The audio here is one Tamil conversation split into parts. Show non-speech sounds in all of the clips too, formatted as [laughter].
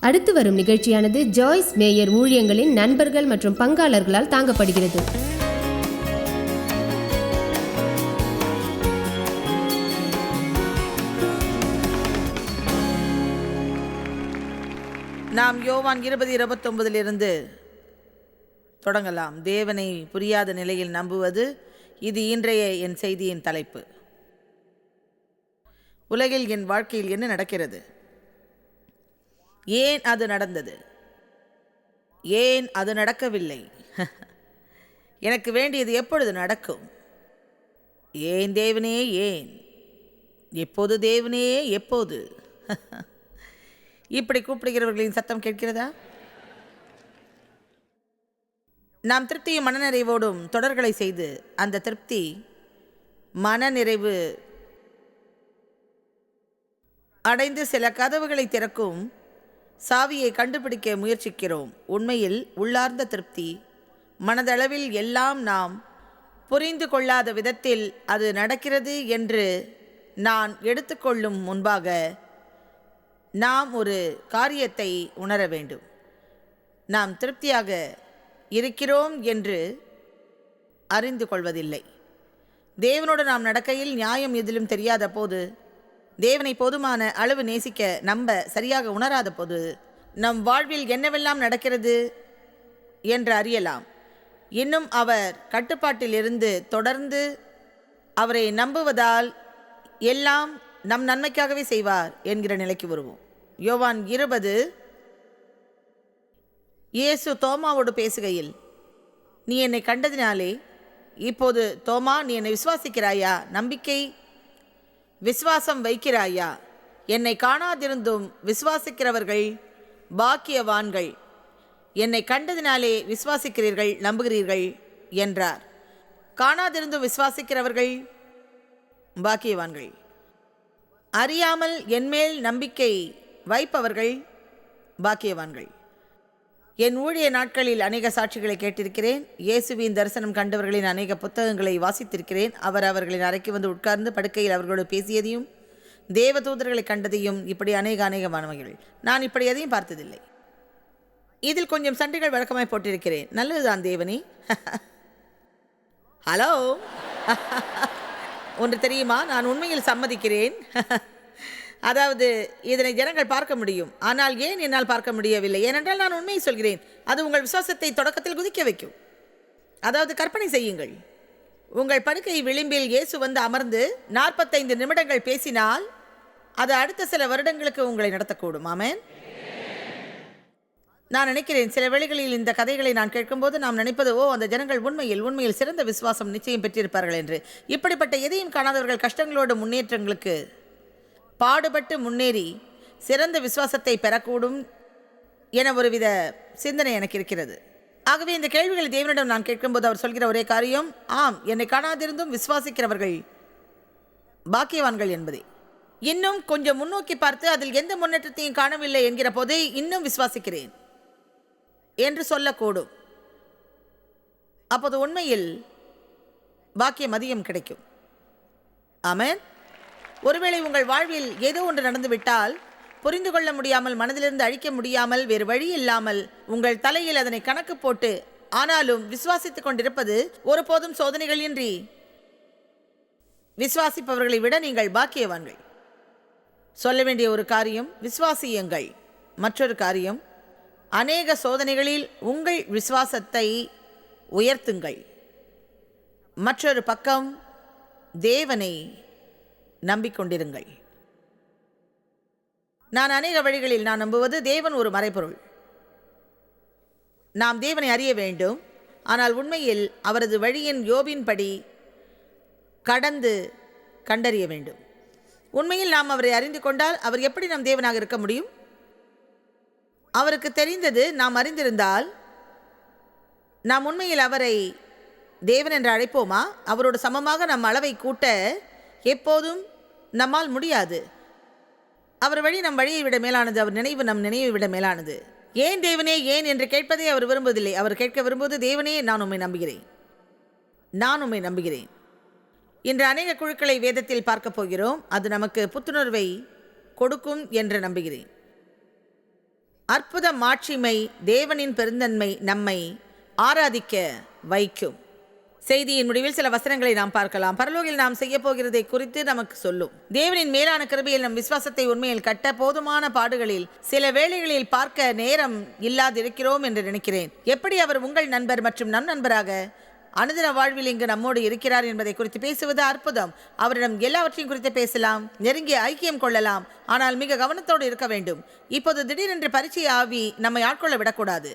அடுத்து வரும் நிகழ்ச்சியானது ஜாய்ஸ் மேயர் ஊழியங்களின் நண்பர்கள் மற்றும் பங்காளர்களால் தாங்கப்படுகிறது. நாம் யோவான் இருபது இருபத்தொன்பதிலிருந்து தொடங்கலாம். தேவனை புரியாத நிலையில் நம்புவது இது இன்றைய என் செய்தியின் தலைப்பு. உலகில் என் வாழ்க்கையில் என்ன நடக்கிறது? ஏன் அது நடந்தது? ஏன் அது நடக்கவில்லை? [laughs] எனக்கு வேண்டியது எப்பொழுது நடக்கும்? ஏன் தேவனே ஏன்? எப்போது தேவனே எப்போது? [laughs] இப்படி கூப்பிடுகிறவர்களின் சத்தம் கேட்கிறதா? நாம் திருப்தியும் மனநிறைவோடும் தொடர்களை செய்து அந்த திருப்தி மனநிறைவு அடைந்து சில கதவுகளை திறக்கும் சாவியை கண்டுபிடிக்க முயற்சிக்கிறோம். உண்மையில் உள்ளார்ந்த திருப்தி. மனதளவில் எல்லாம் நாம் புரிந்து கொள்ளாத விதத்தில் அது நடக்கிறது என்று நான் எடுத்துக்கொள்ளும் முன்பாக நாம் ஒரு காரியத்தை உணர வேண்டும். நாம் திருப்தியாக இருக்கிறோம் என்று அறிந்து கொள்வதில்லை. தேவனோடு நாம் நடக்கையில் நியாயம் எதிலும் தெரியாத போது தேவனை போதுமான அளவு நேசிக்க நம்ப சரியாக உணராத போது நம் வாழ்வில் என்னவெல்லாம் நடக்கிறது என்று அறியலாம். இன்னும் அவர் கட்டுப்பாட்டில் இருந்து தொடர்ந்து அவரை நம்புவதால் எல்லாம் நம் நன்மைக்காகவே செய்வார் என்கிற நிலைக்கு வருவோம். யோவான் இருபது இயேசு தோமாவோடு பேசுகையில் நீ என்னை கண்டதினாலே இப்போது தோமா நீ என்னை விசுவாசிக்கிறாயா? நம்பிக்கை விசுவாசம் வைக்கிறாயா? என்னை காணாதிருந்தும் விசுவாசிக்கிறவர்கள் பாக்கியவான்கள். என்னை கண்டதினாலே விசுவாசிக்கிறீர்கள் நம்புகிறீர்கள் என்றார். காணாதிருந்தும் விசுவாசிக்கிறவர்கள் பாக்கியவான்கள். அறியாமல் என்மேல் நம்பிக்கை வைப்பவர்கள் பாக்கியவான்கள். என் ஊழிய நாட்களில் அநேக சாட்சிகளை கேட்டிருக்கிறேன். இயேசுவின் தரிசனம் கண்டவர்களின் அநேக புத்தகங்களை வாசித்திருக்கிறேன். அவர் அவர்களின் அறைக்கு வந்து உட்கார்ந்து படுக்கையில் அவர்களோடு பேசியதையும் தேவதூதர்களை கண்டதையும் இப்படி அநேக அநேகமானவைகள். நான் இப்படி எதையும் பார்த்ததில்லை. இதில் கொஞ்சம் சண்டைகள் வழக்கமாய் போட்டிருக்கிறேன். நல்லதுதான் தேவனே. [laughs] ஹலோ. [laughs] ஒன்று தெரியுமா? நான் உண்மையில் சம்மதிக்கிறேன். [laughs] அதாவது இதனை ஜனங்கள் பார்க்க முடியும். ஆனால் ஏன் என்னால் பார்க்க முடியவில்லை? ஏனென்றால் நான் உண்மையை சொல்கிறேன். அது உங்கள் விசுவாசத்தை தொடக்கத்தில் குதிக்க வைக்கும். அதாவது கற்பனை செய்யுங்கள். உங்கள் படுக்கை விளிம்பில் இயேசு வந்து அமர்ந்து நாற்பத்தைந்து நிமிடங்கள் பேசினால் அது அடுத்த சில வருடங்களுக்கு உங்களை நடத்தக்கூடும். ஆமேன். நான் நினைக்கிறேன் சில வேளைகளில் இந்த கதைகளை நான் கேட்கும்போது நாம் நினைப்பது ஓ அந்த ஜனங்கள் உண்மையில் உண்மையில் சிறந்த விசுவாசம் நிச்சயம் பெற்றிருப்பார்கள் என்று. இப்படிப்பட்ட எதையும் காணாதவர்கள் கஷ்டங்களோடு முன்னேற்றங்களுக்கு பாடுபட்டு முன்னேறி சிறந்த விசுவாசத்தை பெறக்கூடும் என ஒருவித சிந்தனை எனக்கு இருக்கிறது. ஆகவே இந்த கேள்விகளை தேவனிடம் நான் கேட்கும்போது அவர் சொல்கிற ஒரே காரியம் ஆம் என்னை காணாதிருந்தும் விசுவாசிக்கிறவர்கள் பாக்கியவான்கள் என்பதே. இன்னும் கொஞ்சம் முன்னோக்கி பார்த்து அதில் எந்த முன்னேற்றத்தையும் காணவில்லை என்கிற போதே இன்னும் விசுவாசிக்கிறேன் என்று சொல்லக்கூடும். அப்போது உண்மையில் பாக்கியம் அதிகம் கிடைக்கும். ஆமேன். ஒருவேளை உங்கள் வாழ்வில் ஏதோ ஒன்று நடந்துவிட்டால் புரிந்து கொள்ள முடியாமல் மனதிலிருந்து அழிக்க முடியாமல் வேறு வழி இல்லாமல் உங்கள் தலையில் அதனை கணக்கு போட்டு ஆனாலும் விசுவாசித்துக் கொண்டிருப்பது ஒருபோதும் சோதனைகள் இன்றி. விசுவாசிப்பவர்களை விட நீங்கள் பாக்கியவான்கள். சொல்ல வேண்டிய ஒரு காரியம் விசுவாசியுங்கள். மற்றொரு காரியம் அநேக சோதனைகளில் உங்கள் விசுவாசத்தை உயர்த்துங்கள். மற்றொரு பக்கம் தேவனை நம்பிக்கொண்டிருங்கள். நான் அநேக வழிகளில் நான் நம்புவது தேவன் ஒரு மறைபொருள். நாம் தேவனை அறிய வேண்டும். ஆனால் உண்மையில் அவரது வழியின் யோபின்படி கடந்து கண்டறிய வேண்டும். உண்மையில் நாம் அவரை அறிந்து கொண்டால் அவர் எப்படி நம் தேவனாக இருக்க முடியும்? அவருக்கு தெரிந்தது நாம் அறிந்திருந்தால் நாம் உண்மையில் அவரை தேவன் என்று அழைப்போமா? அவரோடு சமமாக நம் அளவை கூட்ட எப்போதும் நம்மால் முடியாது. அவர் வழி நம் வழியை விட மேலானது அவர் நினைவு நம் நினைவை விட மேலானது. ஏன் தேவனே ஏன் என்று கேட்பதை அவர் விரும்புவதில்லை. அவர் கேட்க விரும்புவது தேவனே நான் உம்மை நம்புகிறேன். நான் உண்மை நம்புகிறேன். இன்று அநேக குழுக்களை வேதத்தில் பார்க்கப் போகிறோம். அது நமக்கு புத்துணர்வை கொடுக்கும் என்று நம்புகிறேன். அற்புத மாட்சிமை தேவனின் பெருந்தன்மை நம்மை ஆராதிக்க வைக்கும். செய்தியின் முடிவில் சில வசனங்களை நாம் பார்க்கலாம். பரலோகில் நாம் செய்ய போகிறதை குறித்து நமக்கு சொல்லும். தேவனின் மேலான கிருபையில் நம் விசுவாசத்தை உண்மையில் கட்ட போதுமான பாடுகளில் சில வேளைகளில் பார்க்க நேரம் இல்லாதிருக்கிறோம் என்று நினைக்கிறேன். எப்படி அவர் உங்கள் நண்பர் மற்றும் நம் நண்பராக அனுதின வாழ்வில் இங்கு நம்மோடு இருக்கிறார் என்பதை குறித்து பேசுவது அற்புதம். அவரிடம் எல்லாவற்றையும் குறித்து பேசலாம் நெருங்கிய ஐக்கியம் கொள்ளலாம். ஆனால் மிக கவனத்தோடு இருக்க வேண்டும். இப்போது திடீரென்று பரிச்சய ஆவி நம்மை ஆட்கொள்ள விடக்கூடாது.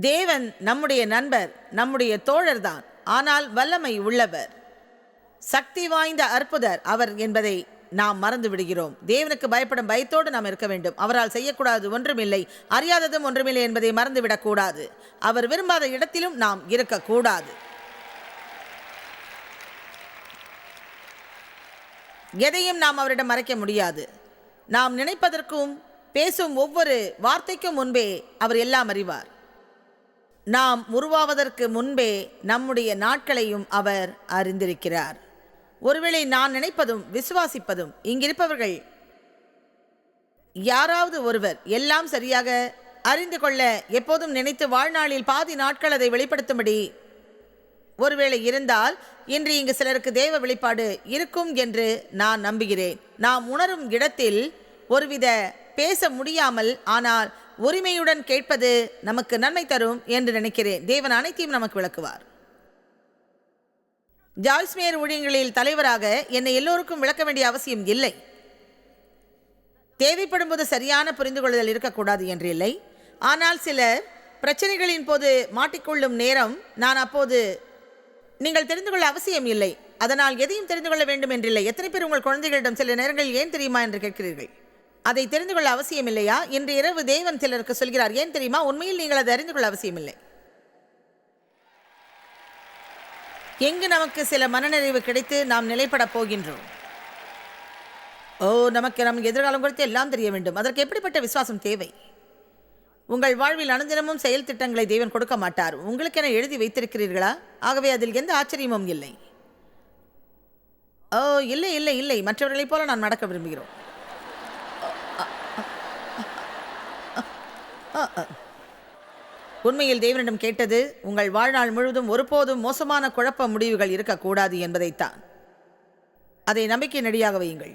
தேவன் நம்முடைய நண்பர் நம்முடைய தோழர்தான். ஆனால் வல்லமை உள்ளவர். சக்தி வாய்ந்த அற்புதர் அவர் என்பதை நாம் மறந்து விடுகிறோம். தேவனுக்கு பயப்படும் பயத்தோடு நாம் இருக்க வேண்டும். அவரால் செய்யக்கூடாது ஒன்றுமில்லை. அறியாததும் ஒன்றுமில்லை என்பதை மறந்துவிடக்கூடாது அவர் விரும்பாத இடத்திலும் நாம் இருக்கக்கூடாது. எதையும் நாம் அவரிடம் மறைக்க முடியாது. நாம் நினைப்பதற்கும் பேசும் ஒவ்வொரு வார்த்தைக்கும் முன்பே அவர் எல்லாம் அறிவார். நாம் உருவாவதற்கு முன்பே நம்முடைய நாட்களையும் அவர் அறிந்திருக்கிறார். ஒருவேளை நான் நினைப்பதும் விசுவாசிப்பதும் இங்கிருப்பவர்கள் யாராவது ஒருவர் எல்லாம் சரியாக அறிந்து கொள்ள எப்போதும் நினைத்து வாழ்நாளில் பாதி நாட்கள் அதை வெளிப்படுத்தும்படி ஒருவேளை இருந்தால் இன்று இங்கு சிலருக்கு தேவ வெளிப்பாடு இருக்கும் என்று நான் நம்புகிறேன். நாம் உணரும் இடத்தில் ஒருவித பேச முடியாமல் ஆனால் உரிமையுடன் கேட்பது நமக்கு நன்மை தரும் என்று நினைக்கிறேன். தேவன் அனைத்தையும் நமக்கு விளக்குவார். ஜாய்ஸ்மேர் ஊழியங்களில் தலைவராக என்னை எல்லோருக்கும் விளக்க வேண்டிய அவசியம் இல்லை. தேவைப்படும் போது சரியான புரிந்து கொள்ளுதல் இருக்கக்கூடாது என்று இல்லை. ஆனால் சில பிரச்சனைகளின் போது மாட்டிக்கொள்ளும் நேரம் நான் அப்போது நீங்கள் தெரிந்து கொள்ள அவசியம் இல்லை. அதனால் எதையும் தெரிந்து கொள்ள வேண்டும் என்றில்லை. எத்தனை பேர் உங்கள் குழந்தைகளிடம் சில நேரங்களில் ஏன் தெரியுமா என்று கேட்கிறீர்கள்? அதை தெரிந்து கொள்ள அவசியம் இல்லையா இன்று இரவு தேவன் சிலருக்கு சொல்கிறார் ஏன் தெரியுமா? உண்மையில் நீங்கள் அதை அறிந்து கொள்ள அவசியம் இல்லை எங்கு நமக்கு சில மனநிறைவு கிடைத்து நாம் நிலைப்பட போகின்றோம்? ஓ நமக்கு நம் எதிர்காலம் குறித்து எல்லாம் தெரிய வேண்டும். அதற்கு எப்படிப்பட்ட விசுவாசம் தேவை? உங்கள் வாழ்வில் அனுதினமும் செயல் திட்டங்களை தேவன் கொடுக்க மாட்டார். உங்களுக்கென எழுதி வைத்திருக்கிறீர்களா? ஆகவே அதில் எந்த ஆச்சரியமும் இல்லை. ஓ இல்லை இல்லை இல்லை. மற்றவர்களைப் போல நான் நடக்க விரும்புகிறோம். உண்மையில் தேவனிடம் கேட்டது உங்கள் வாழ்நாள் முழுவதும் ஒருபோதும் மோசமான குழப்ப முடிவுகள் இருக்கக்கூடாது என்பதைத்தான். அதை நம்பிக்கை நடியாக வையுங்கள்.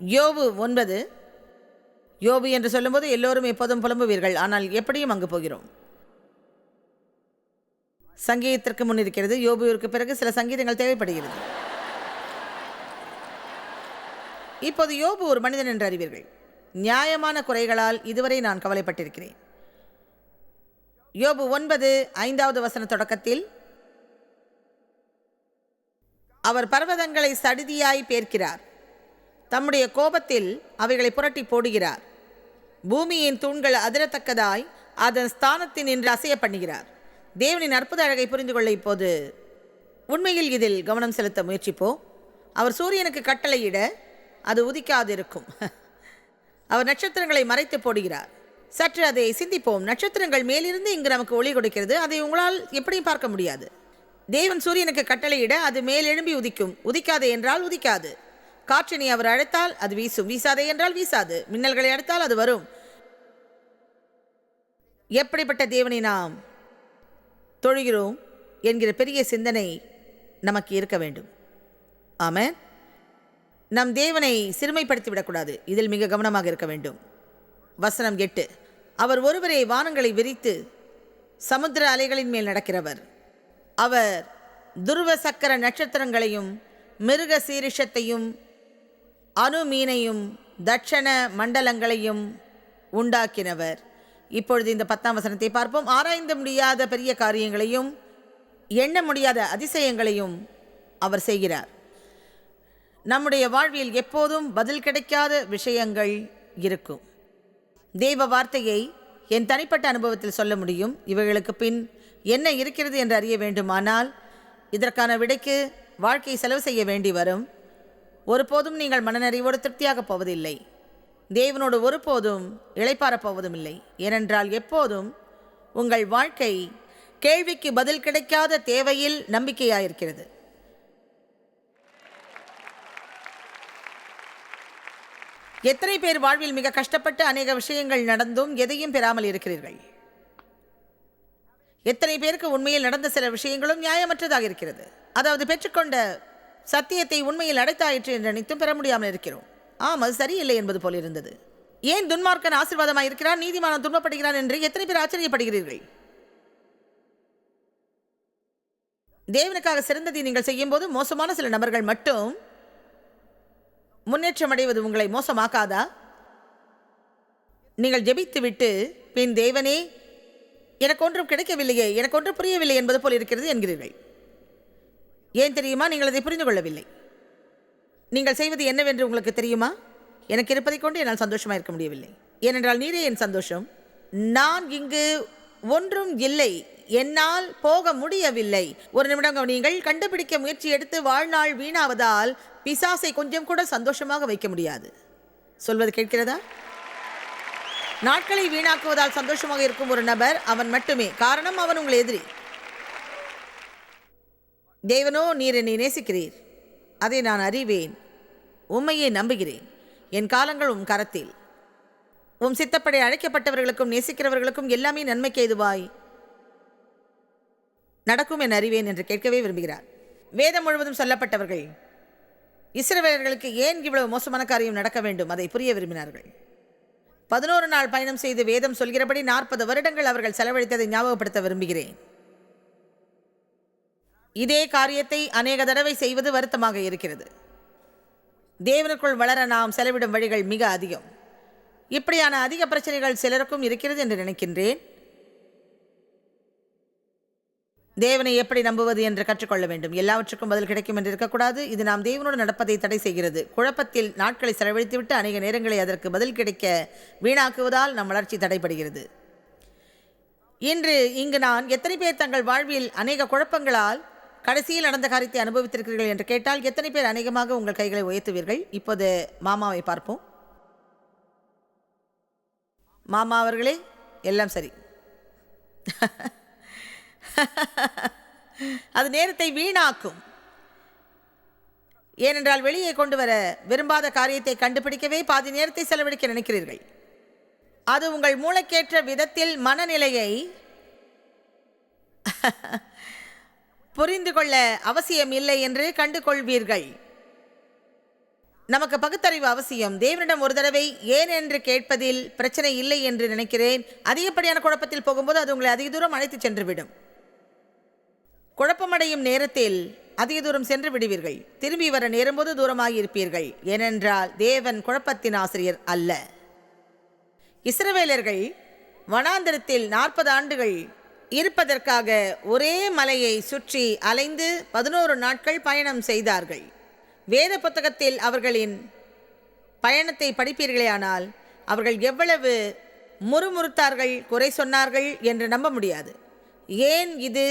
யோபு ஒன்பது. யோபு என்று சொல்லும்போது எல்லோரும் எப்போதும் புலம்புவீர்கள் ஆனால் எப்படியும் அங்கு போகிறோம். சங்கீதத்திற்கு முன் இருக்கிறது யோபுவிற்கு பிறகு சில சங்கீதங்கள் தேவைப்படுகிறது. இப்போது யோபு ஒரு மனிதன் என்று அறிவீர்கள். நியாயமான குறைகளால் இதுவரை நான் கவலைப்பட்டிருக்கிறேன். யோபு ஒன்பது ஐந்தாவது வசன தொடக்கத்தில் அவர் பர்வதங்களை சடிதியாய் பேர்க்கிறார். தம்முடைய கோபத்தில் அவைகளை புரட்டி போடுகிறார். பூமியின் தூண்கள் அதிரத்தக்கதாய் அதன் ஸ்தானத்தின் நின்று அசைய பண்ணுகிறார். தேவனின் அற்புத அழகை புரிந்து கொள்ள இப்போது உண்மையில் இதில் கவனம் செலுத்த முயற்சிப்போம். அவர் சூரியனுக்கு கட்டளையிட அது உதிக்காதிருக்கும். [laughs] அவர் நட்சத்திரங்களை மறைத்து போடுகிறார். சற்று அதை சிந்திப்போம். நட்சத்திரங்கள் மேலிருந்து இங்கு நமக்கு ஒளி கொடுக்கிறது. அதை உங்களால் எப்படியும் பார்க்க முடியாது. தேவன் சூரியனுக்கு கட்டளையிட அது மேலெழும்பி உதிக்கும். உதிக்காதே என்றால் உதிக்காது. காற்றினை அவர் அழைத்தால் அது வீசும். வீசாதே என்றால் வீசாது. மின்னல்களை அழைத்தால் அது வரும். எப்படிப்பட்ட தேவனை நாம் தொழுகிறோம் என்கிற பெரிய சிந்தனை நமக்கு இருக்க வேண்டும். ஆமாம் நம் தேவனை சிறுமைப்படுத்தி விடக்கூடாது இதில் மிக கவனமாக இருக்க வேண்டும். வசனம் எட்டு. அவர் ஒருவரே வானங்களை விரித்து சமுத்திர அலைகளின் மேல் நடக்கிறவர். அவர் துருவ சக்கர நட்சத்திரங்களையும் மிருக சீரிஷத்தையும் அணு மீனையும் தட்சண மண்டலங்களையும் உண்டாக்கினவர். இப்பொழுது இந்த பத்தாம் வசனத்தை பார்ப்போம். ஆராய்ந்து முடியாத பெரிய காரியங்களையும் எண்ண முடியாத அதிசயங்களையும் அவர் செய்கிறார். நம்முடைய வாழ்வில் எப்போதும் பதில் கிடைக்காத விஷயங்கள் இருக்கும். தெய்வ வார்த்தையை என் தனிப்பட்ட அனுபவத்தில் சொல்ல முடியும். இவைகளுக்கு பின் என்ன இருக்கிறது என்று அறிய வேண்டுமானால் இதற்கான விடைக்கு வாழ்க்கையை செலவு செய்ய வேண்டி வரும். ஒருபோதும் நீங்கள் மனநிறைவோடு திருப்தியாகப் போவதில்லை. தேவனோடு ஒருபோதும் இளைப்பாறப் போவதும் இல்லை ஏனென்றால் எப்போதும் உங்கள் வாழ்க்கை கேள்விக்கு பதில் கிடைக்காத தேவையில் நம்பிக்கையாயிருக்கிறது. எத்தனை பேர் வாழ்வில் மிக கஷ்டப்பட்டு அநேக விஷயங்கள் நடந்தும் எதையும் பெறாமல் இருக்கிறீர்கள்? எத்தனை பேருக்கு உண்மையில் நடந்த சில விஷயங்களும் நியாயமற்றதாக இருக்கிறது? அதாவது பெற்றுக்கொண்ட சத்தியத்தை உண்மையில் அடைத்தாயிற்று என்று நினைத்தும் பெற முடியாமல் இருக்கிறோம். ஆம் அது சரியில்லை என்பது போல் இருந்தது. ஏன் துன்மார்க்கன் ஆசீர்வாதமாக இருக்கிறான்? நீதிமானம் துன்பப்படுகிறான் என்று எத்தனை பேர் ஆச்சரியப்படுகிறீர்கள்? தேவனுக்காக சிறந்ததை நீங்கள் செய்யும்போது மோசமான சில நபர்கள் மட்டும் முன்னேற்றம் அடைவது உங்களை மோசமாக்காதா? நீங்கள் ஜெபித்துவிட்டு பின் தேவனே எனக்கு ஒன்றும் கிடைக்கவில்லையே எனக்கு ஒன்றும் புரியவில்லை என்பது போல் இருக்கிறது என்கிறீர்கள். ஏன் தெரியுமா? நீங்கள் அதை புரிந்து கொள்ளவில்லை. நீங்கள் செய்வது என்னவென்று உங்களுக்கு தெரியுமா? எனக்கு இருப்பதை கொண்டு என்னால் சந்தோஷமாக இருக்க முடியவில்லை. ஏனென்றால் நீரே என் சந்தோஷம். நான் இங்கு ஒன்றும் இல்லை. என்னால் போக முடியவில்லை. ஒரு நிமிடம் நீங்கள் கண்டுபிடிக்க முயற்சி எடுத்து வாழ்நாள் வீணாவதால் பிசாசை கொஞ்சம் கூட சந்தோஷமாக வைக்க முடியாது. சொல்வது கேட்கிறதா? நாட்களை வீணாக்குவதால் சந்தோஷமாக இருக்கும் ஒரு நபர் அவன் மட்டுமே. காரணம் அவன் உங்கள் எதிரி. தேவனோ நீர் என்னை நேசிக்கிறீர். அதை நான் அறிவேன். உம்மையே நம்புகிறேன். என் காலங்கள் உம் கரத்தில். உம் சித்தப்படை அழைக்கப்பட்டவர்களுக்கும் நேசிக்கிறவர்களுக்கும் எல்லாமே நன்மைக்கு எதுவாய் நடக்கும் என அறிவேன் என்று கேட்கவே விரும்புகிறார். வேதம் முழுவதும் சொல்லப்பட்டவர்கள் இஸ்ரவேலர்களுக்கு ஏன் இவ்வளவு மோசமான காரியம் நடக்க வேண்டும்? அதை புரிய விரும்பினார்கள். பதினோரு நாள் பயணம் செய்து வேதம் சொல்கிறபடி நாற்பது வருடங்கள் அவர்கள் செலவழித்ததை ஞாபகப்படுத்த விரும்புகிறேன். இதே காரியத்தை அநேக தடவை செய்வது வருத்தமாக இருக்கிறது. தேவனுக்குள் வளர நாம் செலவிடும் வழிகள் மிக அதிகம். இப்படியான அதிக பிரச்சனைகள் சிலருக்கும் இருக்கிறது என்று நினைக்கின்றேன். தேவனை எப்படி நம்புவது என்று கற்றுக்கொள்ள வேண்டும். எல்லாவற்றுக்கும் பதில் கிடைக்கும் என்று இருக்கக்கூடாது. இது நாம் தேவனோடு நடப்பதை தடை செய்கிறது. குழப்பத்தில் நாட்களை செலவழித்துவிட்டு அநேக நேரங்களை அதற்கு பதில் கிடைக்க வீணாக்குவதால் நம் வளர்ச்சி தடைபடுகிறது. இன்று இங்கு நான் எத்தனை பேர் தங்கள் வாழ்வில் அநேக குழப்பங்களால் கடைசியில் நடந்த காரியத்தை அனுபவித்திருக்கிறீர்கள் என்று கேட்டால் எத்தனை பேர் அநேகமாக உங்கள் கைகளை உயர்த்துவீர்கள்? இப்போது மாமாவை பார்ப்போம். மாமா அவர்களே எல்லாம் சரி. [laughs] [laughs] அது நேரத்தை வீணாக்கும். ஏனென்றால் வெளியே கொண்டு வர விரும்பாத காரியத்தை கண்டுபிடிக்கவே பாதி நேரத்தை செலவழிக்க நினைக்கிறீர்கள். அது உங்கள் மூளைக்கேற்ற விதத்தில் மனநிலையை [laughs] புரிந்து கொள்ள அவசியம் இல்லை என்று கண்டு கொள்வீர்கள் நமக்கு பகுத்தறிவு அவசியம். தேவனிடம் ஒரு தடவை ஏன் என்று கேட்பதில் பிரச்சனை இல்லை என்று நினைக்கிறேன். அதிகப்படியான குழப்பத்தில் போகும்போது அது உங்களை அதிக தூரம் அழைத்து சென்றுவிடும். குழப்பமடையும் நேரத்தில் அதிக தூரம் சென்று விடுவீர்கள். திரும்பி வர நேரும்போது தூரமாகியிருப்பீர்கள் ஏனென்றால் தேவன் குழப்பத்தின் ஆசிரியர் அல்ல. இஸ்ரவேலர்கள் வனாந்திரத்தில் நாற்பது ஆண்டுகள் இருப்பதற்காக ஒரே மலையை சுற்றி அலைந்து பதினோரு நாட்கள் பயணம் செய்தார்கள். வேத புத்தகத்தில் அவர்களின் பயணத்தை படிப்பீர்களேயானால் அவர்கள் எவ்வளவு முறுமுறுத்தார்கள் குறை சொன்னார்கள் என்று நம்ப முடியாது. ஏன் இது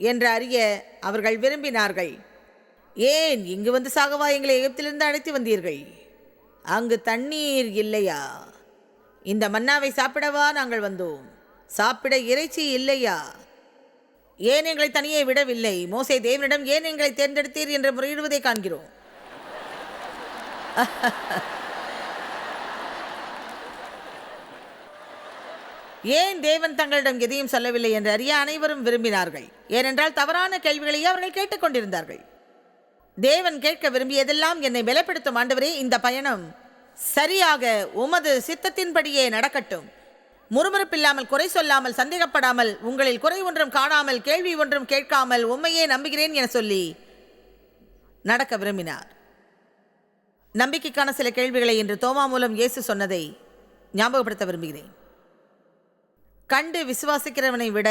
என்று அறிய அவர்கள் விரும்பினார்கள். ஏன் இங்கு வந்து சாகவா எங்களை எகிப்திலிருந்து அழைத்து வந்தீர்கள்? அங்கு தண்ணீர் இல்லையா? இந்த மன்னாவை சாப்பிடவா நாங்கள் வந்தோம்? சாப்பிட இறைச்சி இல்லையா? ஏன் எங்களை தனியே விடவில்லை? மோசை தேவனிடம் ஏன் எங்களை தேர்ந்தெடுத்தீர் என்று முறையிடுவதை காண்கிறோம். [laughs] ஏன் தேவன் தங்களிடம் எதையும் சொல்லவில்லை என்று அறிய அனைவரும் விரும்பினார்கள்? ஏனென்றால் தவறான கேள்விகளையே அவர்கள் கேட்டுக்கொண்டிருந்தார்கள் தேவன் கேட்க விரும்பியதெல்லாம் என்னை பலப்படுத்தும் ஆண்டவரே இந்த பயணம் சரியாக உமது சித்தத்தின்படியே நடக்கட்டும். முறுமுறுப்பில்லாமல் குறை சொல்லாமல் சந்தேகப்படாமல் உங்களில் குறை ஒன்றும் காணாமல் கேள்வி ஒன்றும் கேட்காமல் உண்மையே நம்புகிறேன் என சொல்லி நடக்க விரும்பினார். நம்பிக்கைக்கான சில கேள்விகளை இன்று தோமா மூலம் இயேசு சொன்னதை ஞாபகப்படுத்த விரும்புகிறேன். கண்டு விசுவாசிக்கிறவனை விட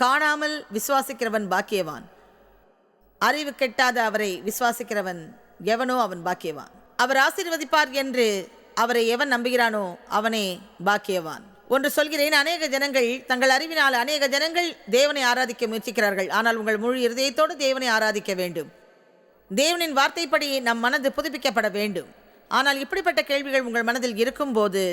காணாமல் விசுவாசிக்கிறவன் பாக்கியவான். அறிவு கெட்டாத அவரை விசுவாசிக்கிறவன் எவனோ அவன் பாக்கியவான். அவர் ஆசீர்வதிப்பார் என்று அவரை எவன் நம்புகிறானோ அவனே பாக்கியவான். ஒன்று சொல்கிறேன் அநேக ஜனங்கள் தங்கள் அறிவினால் அநேக ஜனங்கள் தேவனை ஆராதிக்க முயற்சிக்கிறார்கள். ஆனால் உங்கள் முழு இருதயத்தோடு தேவனை ஆராதிக்க வேண்டும். தேவனின் வார்த்தைப்படி நம் மனது புதுப்பிக்கப்பட வேண்டும். ஆனால் இப்படிப்பட்ட கேள்விகள் உங்கள் மனதில் இருக்கும்போது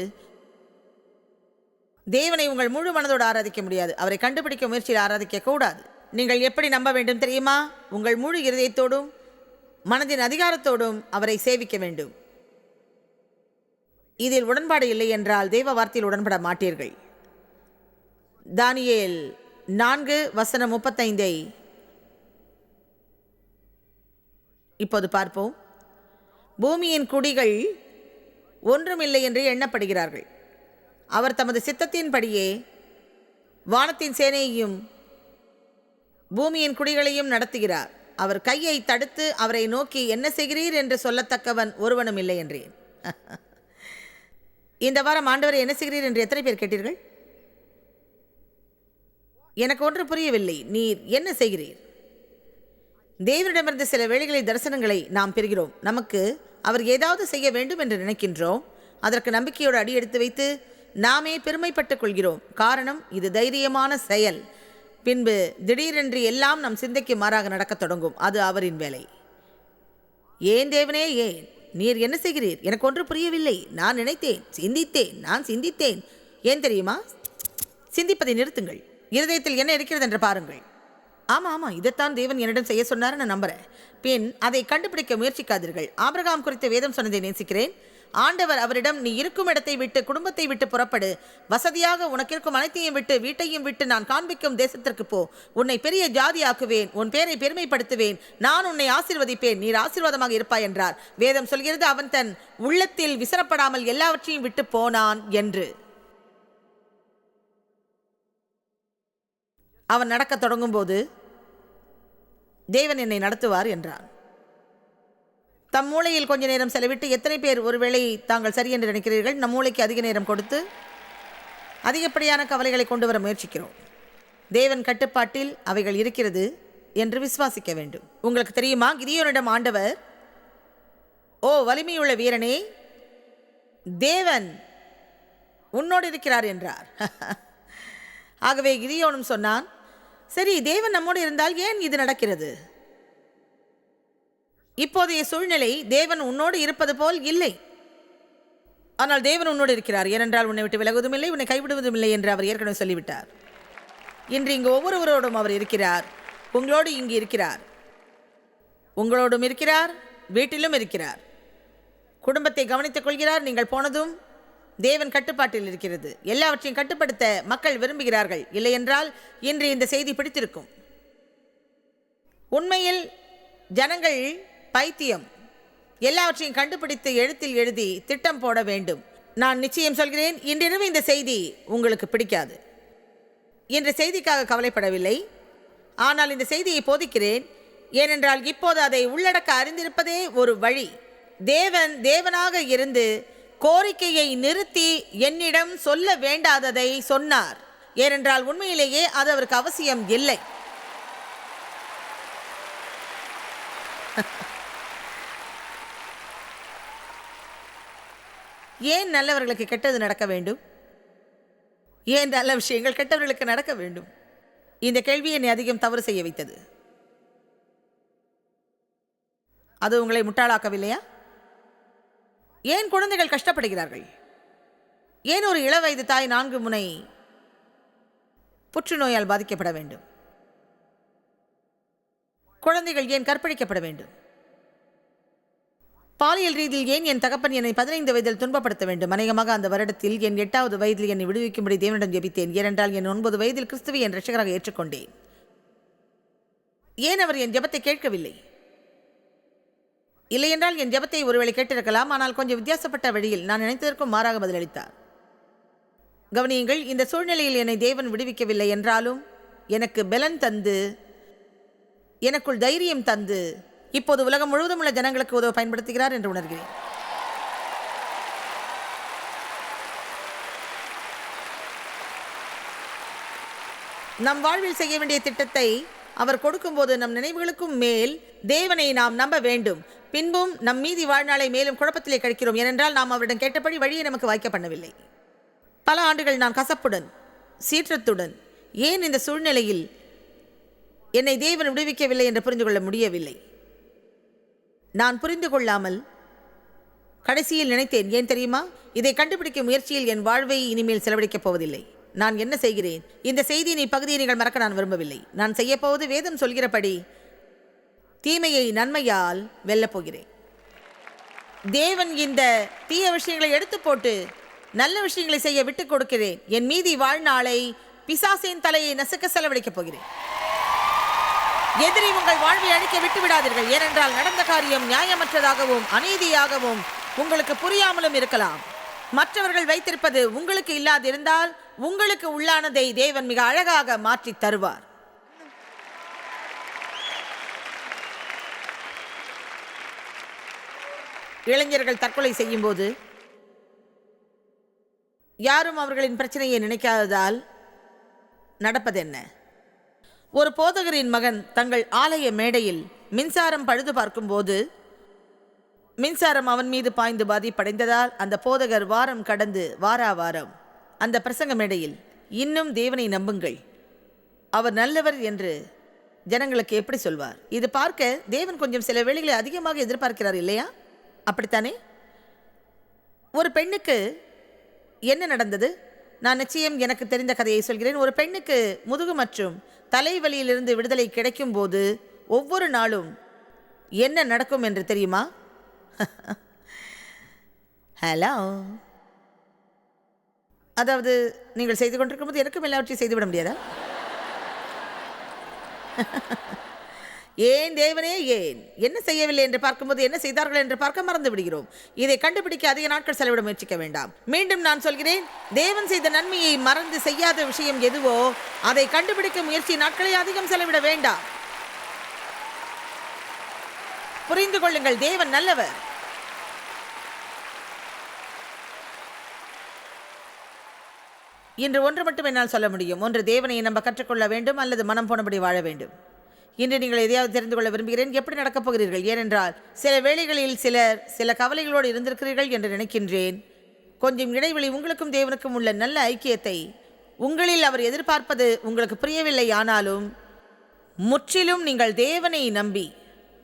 தேவனை உங்கள் முழு மனதோடு ஆராதிக்க முடியாது. அவரை கண்டுபிடிக்க முயற்சியில் ஆராதிக்க கூடாது. நீங்கள் எப்படி நம்ப வேண்டும் தெரியுமா? உங்கள் முழு இருதயத்தோடும் மனதின் அதிகாரத்தோடும் அவரை சேவிக்க வேண்டும். இதில் உடன்பாடு இல்லை என்றால் தேவ வார்த்தையில் உடன்பட மாட்டீர்கள். தானியேல் நான்கு வசனம் முப்பத்தைந்தை. இப்போது பார்ப்போம். பூமியின் குடிகள் ஒன்றுமில்லை என்று எண்ணப்படுகிறார்கள். அவர் தமது சித்தத்தின்படியே வானத்தின் சேனையையும் பூமியின் குடிகளையும் நடத்துகிறார். அவர் கையை தடுத்து அவரை நோக்கி என்ன செய்கிறீர் என்று சொல்லத்தக்கவன் ஒருவனும் இல்லை என்றேன். இந்த வாரம் ஆண்டவரை என்ன செய்கிறீர் என்று எத்தனை பேர் கேட்டீர்கள்? எனக்கு ஒன்று புரியவில்லை. நீர் என்ன செய்கிறீர்? தேவனிடமிருந்து சில வேளைகளில் தரிசனங்களை நாம் பெறுகிறோம். நமக்கு அவர் ஏதாவது செய்ய வேண்டும் என்று நினைக்கின்றோம். அதற்கு நம்பிக்கையோடு அடி எடுத்து வைத்து நாமே பெருமைப்பட்டுக் கொள்கிறோம் காரணம் இது தைரியமான செயல். பின்பு திடீரென்று எல்லாம் நம் சிந்தைக்கு மாறாக நடக்கத் தொடங்கும். அது அவரின் வேலை. ஏன் தேவனே ஏன்? நீர் என்ன செய்கிறீர்? எனக்கு ஒன்று புரியவில்லை. நான் நினைத்தேன் சிந்தித்தேன் நான் சிந்தித்தேன். ஏன் தெரியுமா? சிந்திப்பதை நிறுத்துங்கள். இருதயத்தில் என்ன இருக்கிறது என்று பாருங்கள். ஆமாம் ஆமாம் இதைத்தான் தேவன் என்னிடம் செய்ய சொன்னார் நான் நம்புறேன். பின் அதை கண்டுபிடிக்க முயற்சிக்காதீர்கள். ஆபிரகாம் குறித்த வேதம் சொன்னதை நேசிக்கிறேன். ஆண்டவர் அவரிடம் நீ இருக்கும் இடத்தை விட்டு குடும்பத்தை விட்டு புறப்படு. வசதியாக உனக்கிருக்கும் அனைத்தையும் விட்டு வீட்டையும் விட்டு நான் காண்பிக்கும் தேசத்திற்கு போ. உன்னை பெரிய ஜாதியாக்குவேன். உன் பேரை பெருமைப்படுத்துவேன். நான் உன்னை ஆசிர்வதிப்பேன். நீர் ஆசீர்வாதமாக இருப்பாய் என்றார். வேதம் சொல்கிறது அவன் தன் உள்ளத்தில் விசரப்படாமல் எல்லாவற்றையும் விட்டு போனான் என்று. அவன் நடக்கத் தொடங்கும்போது தேவன் என்னை நடத்துவார் என்றான். தம் மூளையில் கொஞ்ச நேரம் செலவிட்டு எத்தனை பேர் ஒருவேளை தாங்கள் சரி என்று நினைக்கிறீர்கள்? நம் மூளைக்கு அதிக நேரம் கொடுத்து அதிகப்படியான கவலைகளை கொண்டு வர முயற்சிக்கிறோம். தேவன் கட்டுப்பாட்டில் அவைகள் இருக்கிறது என்று விசுவாசிக்க வேண்டும். உங்களுக்கு தெரியுமா? கிதியோனிடம் ஆண்டவர் ஓ வலிமையுள்ள வீரனே தேவன் உன்னோடு இருக்கிறார் என்றார். ஆகவே கிதியோனும் சொன்னான் சரி தேவன் நம்மோடு இருந்தால் ஏன் இது நடக்கிறது? இப்போதைய சூழ்நிலை தேவன் உன்னோடு இருப்பது போல் இல்லை. ஆனால் தேவன் உன்னோடு இருக்கிறார். ஏனென்றால் உன்னை விட்டு விலகுவதும் இல்லை உன்னை கைவிடுவதும் இல்லை என்று அவர் ஏற்கனவே சொல்லிவிட்டார். இன்று இங்கு ஒவ்வொருவரோடும் அவர் இருக்கிறார். உங்களோடு இங்கு இருக்கிறார். உங்களோடும் இருக்கிறார் வீட்டிலும் இருக்கிறார். குடும்பத்தை கவனித்துக் கொள்கிறார். நீங்கள் போனதும் தேவன் கட்டுப்பாட்டில் இருக்கிறது. எல்லாவற்றையும் கட்டுப்படுத்த மக்கள் விரும்புகிறார்கள். இல்லையென்றால் இன்று இந்த செய்தி பிடித்திருக்கும். உண்மையில் ஜனங்கள் பைத்தியம். எல்லாவற்றையும் கண்டுபிடித்து எழுத்தில் எழுதி திட்டம் போட வேண்டும். நான் நிச்சயம் சொல்கிறேன் இன்றிரவு இந்த செய்தி உங்களுக்கு பிடிக்காது. என்ற செய்திக்காக கவலைப்படவில்லை. ஆனால் இந்த செய்தியை போதிக்கிறேன். ஏனென்றால் இப்போது அதை உள்ளடக்க அறிந்திருப்பதே ஒரு வழி. தேவன் தேவனாக இருந்து கோரிக்கையை நிறுத்தி என்னிடம் சொல்ல வேண்டாததை சொன்னார். ஏனென்றால் உண்மையிலேயே அது அவருக்கு அவசியம் இல்லை. ஏன் நல்லவர்களுக்கு கெட்டது நடக்க வேண்டும்? ஏன் நல்ல விஷயங்கள் கெட்டவர்களுக்கு நடக்க வேண்டும்? இந்த கேள்வி என்னை அதிகம் தவறு செய்ய வைத்தது. அது உங்களை முட்டாளாக்கவில்லையா? ஏன் குழந்தைகள் கஷ்டப்படுகிறார்கள்? ஏன் ஒரு இளவயது தாய் நான்கு முனை புற்றுநோயால் பாதிக்கப்பட வேண்டும்? குழந்தைகள் ஏன் கற்பழிக்கப்பட வேண்டும்? பாலியல் ரீதியில் ஏன் என் தகப்பன் என்னை பதினைந்து வயதில் துன்பப்படுத்த வேண்டும்? அநேகமாக அந்த வருடத்தில் என் எட்டாவது வயதில் என்னை விடுவிக்கும்படி தேவனிடம் ஜெபித்தேன். ஏனென்றால் என் ஒன்பது வயதில் கிறிஸ்துவை என் ரட்சகராக ஏற்றுக்கொண்டேன். ஏன் அவர் என் ஜெபத்தை கேட்கவில்லை? இல்லையென்றால் என் ஜெபத்தை ஒருவேளை கேட்டிருக்கலாம். ஆனால் கொஞ்சம் வித்தியாசப்பட்ட வழியில் நான் நினைத்ததற்கும் மாறாக பதிலளித்தார். கவனியுங்கள் இந்த சூழ்நிலையில் என்னை தேவன் விடுவிக்கவில்லை என்றாலும் எனக்கு பலன் தந்து எனக்குள் தைரியம் தந்து இப்போது உலகம் முழுவதும் உள்ள ஜனங்களுக்கு உதவ பயன்படுத்துகிறார் என்று உணர்கிறேன். நம் வாழ்வில் செய்ய வேண்டிய திட்டத்தை அவர் கொடுக்கும்போது நம் நினைவுகளுக்கும் மேல் தேவனை நாம் நம்ப வேண்டும். பின்பும் நம் மீதி வாழ்நாளை மேலும் குழப்பத்திலே கழிக்கிறோம். ஏனென்றால் நாம் அவரிடம் கேட்டபடி வழியை நமக்கு வாய்க்க பண்ணவில்லை. பல ஆண்டுகள் நான் கசப்புடன் சீற்றத்துடன் ஏன் இந்த சூழ்நிலையில் என்னை தேவன் விடுவிக்கவில்லை என்று புரிந்து கொள்ள முடியவில்லை. நான் புரிந்து கொள்ளாமல் கடைசியில் நினைத்தேன். ஏன் தெரியுமா? இதை கண்டுபிடிக்கும் முயற்சியில் என் வாழ்வை இனிமேல் செலவழிக்கப் போவதில்லை. நான் என்ன செய்கிறேன்? இந்த செய்தியின் இப்பகுதியை நீங்கள் மறக்க நான் விரும்பவில்லை. நான் செய்யப்போவது வேதம் சொல்கிறபடி தீமையை நன்மையால் வெல்லப் போகிறேன். தேவன் இந்த தீய விஷயங்களை எடுத்து போட்டு நல்ல விஷயங்களை செய்ய விட்டுக் கொடுக்கிறேன். என் மீதி வாழ்நாளை பிசாசின் தலையை நசுக்க செலவழிக்கப் போகிறேன். எதிரி உங்கள் வாழ்வை அழிக்க விட்டு விடாதீர்கள் ஏனென்றால் நடந்த காரியம் நியாயமற்றதாகவும் அநீதியாகவும் உங்களுக்கு புரியாமலும் இருக்கலாம். மற்றவர்கள் வைத்திருப்பது உங்களுக்கு இல்லாதிருந்தால் உங்களுக்கு உள்ளானதை தேவன் மிக அழகாக மாற்றித் தருவார். இளைஞர்கள் தற்கொலை செய்யும் போது யாரும் அவர்களின் பிரச்சனையை நினைக்காததால் நடப்பது என்ன ஒரு போதகரின் மகன் தங்கள் ஆலய மேடையில் மின்சாரம் பழுது பார்க்கும்போது மின்சாரம் அவன் மீது பாய்ந்து பாதிப்படைந்ததால் அந்த போதகர் வாரம் கடந்து வாரா வாரம் அந்த பிரசங்க மேடையில் இன்னும் தேவனை நம்புங்கள். அவர் நல்லவர் என்று ஜனங்களுக்கு எப்படி சொல்வார்? இது பார்க்க தேவன் கொஞ்சம் சில வேளைகளை அதிகமாக எதிர்பார்க்கிறார் இல்லையா? அப்படித்தானே? ஒரு பெண்ணுக்கு என்ன நடந்தது? நான் நிச்சயம் எனக்கு தெரிந்த கதையை சொல்கிறேன். ஒரு பெண்ணுக்கு முதுகு மற்றும் தலைவலியிலிருந்து விடுதலை கிடைக்கும் போது ஒவ்வொரு நாளும் என்ன நடக்கும் என்று தெரியுமா? [laughs] ஹலோ அதாவது நீங்கள் செய்து கொண்டிருக்கும் போது எனக்கும் எல்லாவற்றையும் செய்துவிட முடியாதா? [laughs] ஏன் தேவனே ஏன்? என்ன செய்யவில்லை என்று பார்க்கும்போது என்ன செய்தார்கள் என்று பார்க்க மறந்து விடுகிறோம் இதை கண்டுபிடிக்க அதிக நாட்கள் செலவிட முயற்சிக்க வேண்டாம். மீண்டும் நான் சொல்கிறேன் தேவன் செய்த நன்மையை மறந்து செய்யாத விஷயம் எதுவோ அதை கண்டுபிடிக்க முயற்சி நாட்களை அதிகம் செலவிட வேண்டாம். புரிந்து கொள்ளுங்கள் தேவன் நல்லவர். இன்று ஒன்று மட்டும் என்னால் சொல்ல முடியும். ஒன்று தேவனை நம்ம கற்றுக்கொள்ள வேண்டும் அல்லது மனம் போனபடி வாழ வேண்டும். இன்று நீங்கள் எதையாவது தெரிந்து கொள்ள விரும்புகிறேன். எப்படி நடக்கப் போகிறீர்கள்? ஏனென்றால் சில வேளைகளில் சிலர் சில கவலைகளோடு இருந்திருக்கிறீர்கள் என்று நினைக்கின்றேன். கொஞ்சம் இடைவெளி உங்களுக்கும் தேவனுக்கும் உள்ள நல்ல ஐக்கியத்தை உங்களில் அவர் எதிர்பார்ப்பது உங்களுக்கு புரியவில்லை. ஆனாலும் முற்றிலும் நீங்கள் தேவனை நம்பி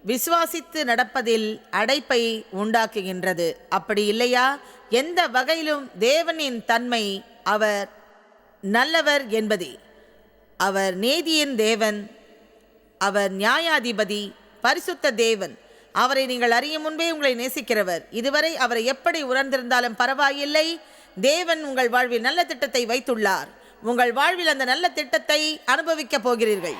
விசுவாசித்து நடப்பதில் அடைப்பை உண்டாக்குகின்றது. அப்படி இல்லையா? எந்த வகையிலும் தேவனின் தன்மை அவர் நல்லவர் என்பதே. அவர் நீதியின் தேவன் அவர் நியாயாதிபதி பரிசுத்த தேவன். அவரை நீங்கள் அறியும் முன்பே உங்களை நேசிக்கிறவர். இதுவரை அவரை எப்படி உணர்ந்திருந்தாலும் பரவாயில்லை. தேவன் உங்கள் வாழ்வில் நல்ல திட்டத்தை வைத்துள்ளார். உங்கள் வாழ்வில் அந்த நல்ல திட்டத்தை அனுபவிக்கப் போகிறீர்கள்.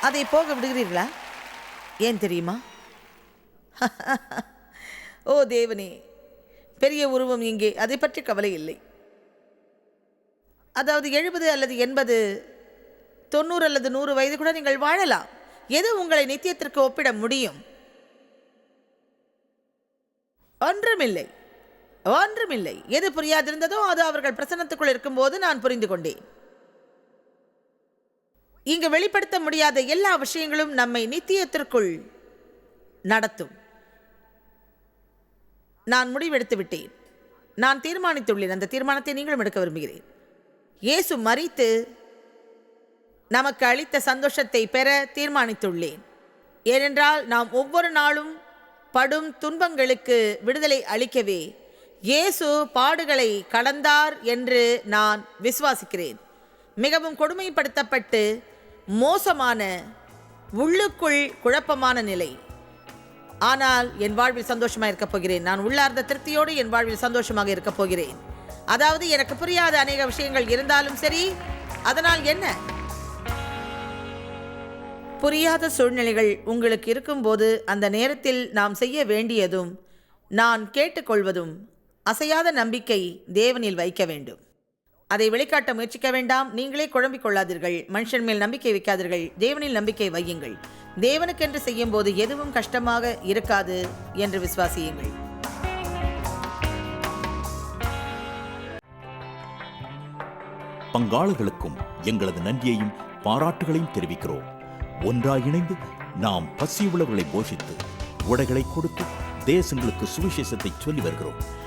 அதை போக விடுகிறீர்களா? ஏன் தெரியுமா? [laughs] ஓ தேவனே பெரிய உருவம் இங்கே அதை பற்றி கவலை இல்லை. அதாவது எழுபது அல்லது எண்பது தொண்ணூறு அல்லது நூறு வயது கூட நீங்கள் வாழலாம். எது உங்களை நித்தியத்திற்கு ஒப்பிட முடியும்? ஒன்றுமில்லை. ஒன்றுமில்லை. எது புரியாதிருந்ததோ அது அவர்கள் பிரசன்னத்துக்குள் இருக்கும்போது நான் புரிந்து கொண்டேன். இங்கு வெளிப்படுத்த முடியாத எல்லா விஷயங்களும் நம்மை நித்தியத்திற்குள் நடத்தும். நான் முடிவெடுத்து விட்டேன். நான் தீர்மானித்துள்ளேன். அந்த தீர்மானத்தை நீங்களும் எடுக்க விரும்புகிறேன். இயேசு மறித்து நமக்கு அளித்த சந்தோஷத்தை பெற தீர்மானித்துள்ளேன். ஏனென்றால் நாம் ஒவ்வொரு நாளும் படும் துன்பங்களுக்கு விடுதலை அளிக்கவே இயேசு பாடுகளை கடந்தார் என்று நான் விசுவாசிக்கிறேன். மிகவும் கொடுமைப்படுத்தப்பட்டு மோசமான உள்ளுக்குள் குழப்பமான நிலை. ஆனால் என் வாழ்வில் சந்தோஷமாக இருக்கப் போகிறேன். நான் உள்ளார்ந்த திருப்தியோடு என் வாழ்வில் சந்தோஷமாக இருக்கப் போகிறேன். அதாவது எனக்கு புரியாத அநேக விஷயங்கள் இருந்தாலும் சரி அதனால் என்ன? புரியாத சூழ்நிலைகள் உங்களுக்கு இருக்கும்போது அந்த நேரத்தில் நாம் செய்ய வேண்டியதும் நான் கேட்டுக்கொள்வதும் அசையாத நம்பிக்கை தேவனில் வைக்க வேண்டும். அதை வெளிக்காட்ட முயற்சிக்க வேண்டாம். நீங்களே குழம்பிக் கொள்ளாதீர்கள். மனுஷன் மேல் நம்பிக்கை வைக்காதீர்கள். தேவனில் நம்பிக்கை வையுங்கள். தேவனுக்கென்று செய்யும் போது எதுவும் கஷ்டமாக இருக்காது என்று விசுவாசியுங்கள். பங்காளர்களுக்கும் எங்களது நன்றியையும் பாராட்டுகளையும் தெரிவிக்கிறோம். ஒன்றாக இணைந்து நாம் பசி பசியுள்ளவர்களை போஷித்து உடைகளை கொடுத்து தேசங்களுக்கு சுவிசேஷத்தை சொல்லி வருகிறோம்.